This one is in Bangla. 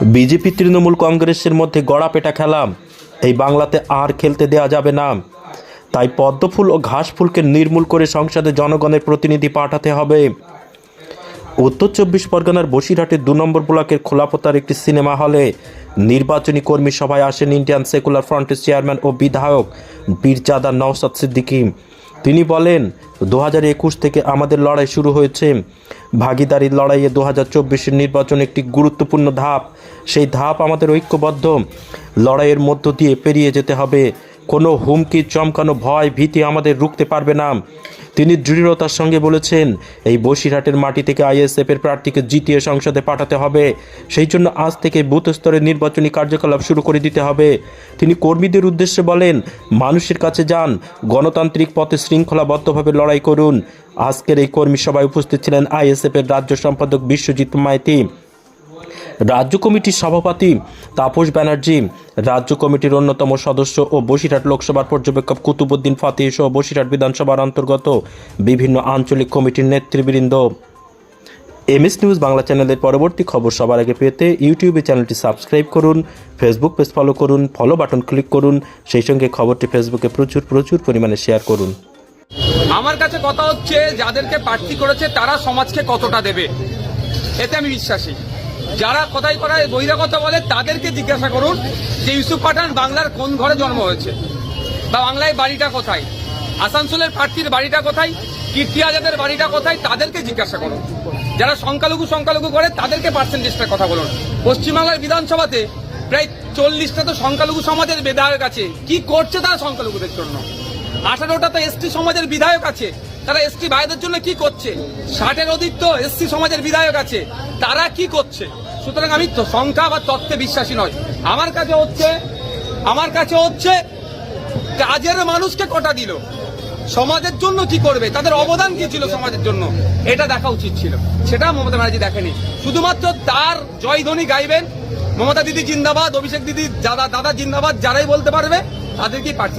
বিজেপি তৃণমূল কংগ্রেসের মধ্যে গড়াপেটা খেলাম। এই বাংলাতে আর খেলতে দেওয়া যাবে না। তাই পদ্মফুল ও ঘাসফুলকে নির্মূল করে সংসদে জনগণের প্রতিনিধি পাঠাতে হবে। উত্তর চব্বিশ পরগনার বসিরহাটের দু নম্বর ব্লকের খোলাপোতার একটি সিনেমা হলে নির্বাচনী কর্মী সভায় আসেন ইন্ডিয়ান সেকুলার ফ্রন্টের চেয়ারম্যান ও বিধায়ক বীরজাদা নওসাদ সিদ্দিকী। তিনি বলেন, দু হাজার একুশ থেকে আমাদের লড়াই শুরু হয়েছে। ভাগিদারির লড়াইয়ে দু হাজার চব্বিশের নির্বাচন একটি গুরুত্বপূর্ণ ধাপ। সেই ধাপ আমাদের ঐক্যবদ্ধ। লড়াইয়ের মধ্য দিয়ে পেরিয়ে যেতে হবে। কোনো হুমকি, চমকানো ভয়, ভীতি আমাদের রুখতে পারবে না। তিনি দৃঢ়তার সঙ্গে বলেছেন, এই বসিরহাটের মাটি থেকে আইএসএফের প্রার্থীকে জিতিয়ে সংসদে পাঠাতে হবে। সেই জন্য আজ থেকে বুথ স্তরে নির্বাচনী কার্যকলাপ শুরু করে দিতে হবে। তিনি কর্মীদের উদ্দেশ্যে বলেন, মানুষের কাছে যান, গণতান্ত্রিক পথে শৃঙ্খলাবদ্ধভাবে লড়াই করুন। আজকের এই কর্মী সভায় উপস্থিত ছিলেন আইএসএফের রাজ্য সম্পাদক বিশ্বজিৎ মাইতি। রাজ্য কমিটির সভাপতি তাপস ব্যানার্জি, রাজ্য কমিটির অন্যতম সদস্য ও বসিরহাট লোকসভার পর্যবেক্ষক কুতুবুদ্দিন ফাতিহ সহ বসিরহাট বিধানসভার অন্তর্গত বিভিন্ন আঞ্চলিক কমিটির নেতৃবৃন্দ। এমএস নিউজ বাংলা চ্যানেলের পরবর্তী খবর সবার আগে পেতে ইউটিউবে চ্যানেলটি সাবস্ক্রাইব করুন, ফেসবুক পেজ ফলো করুন ফলো বাটন ক্লিক করুন, সেই সঙ্গে খবরটি ফেসবুকে প্রচুর প্রচুর পরিমাণে শেয়ার করুন। আমার কাছে কথা হচ্ছে, যাদেরকে প্রার্থী করেছে, তারা সমাজকে কতটা দেবে? এতে আমি বিশ্বাসী। যারা কথাই কথায় বহিরাগত বলে তাদেরকে জিজ্ঞাসা করুন যে ইউসুফ পাঠান বাংলার কোন ঘরে জন্ম হয়েছে? বা বাংলায় বাড়িটা কোথায়? আসানসোলের প্রার্থীর বাড়িটা কোথায়? কীর্তি আজাদের বাড়িটা কোথায়? তাদেরকে জিজ্ঞাসা করুন। যারা সংখ্যালঘু সংখ্যালঘু করে তাদেরকে পার্সেন্টেজটার কথা বলুন। পশ্চিমবাংলার বিধানসভাতে প্রায় চল্লিশটা তো সংখ্যালঘু সমাজের বিধায়ক আছে। কি করছে তারা সংখ্যালঘুদের জন্য? আঠারোটা তো এসটি সমাজের বিধায়ক আছে। তারা এসটি ভাইদের জন্য কি করছে? ষাটের অধিক তো এসসি সমাজের বিধায়ক আছে, তারা কি করছে? সুতরাং আমি সংখ্যা বা তত্ত্বে বিশ্বাসী নয়। আমার কাছে হচ্ছে, আমার কাছে হচ্ছে, কাজের মানুষকে কটা দিল? সমাজের জন্য কি করবে? তাদের অবদান কি ছিল সমাজের জন্য? এটা দেখা উচিত ছিল। সেটা মমতা ব্যানার্জি দেখেনি। শুধুমাত্র তার জয়ধ্বনি গাইবেন মমতা দিদি জিন্দাবাদ, অভিষেক দিদি দাদা দাদা জিন্দাবাদ, যারাই বলতে পারবে, তাদেরকেই প্রার্থী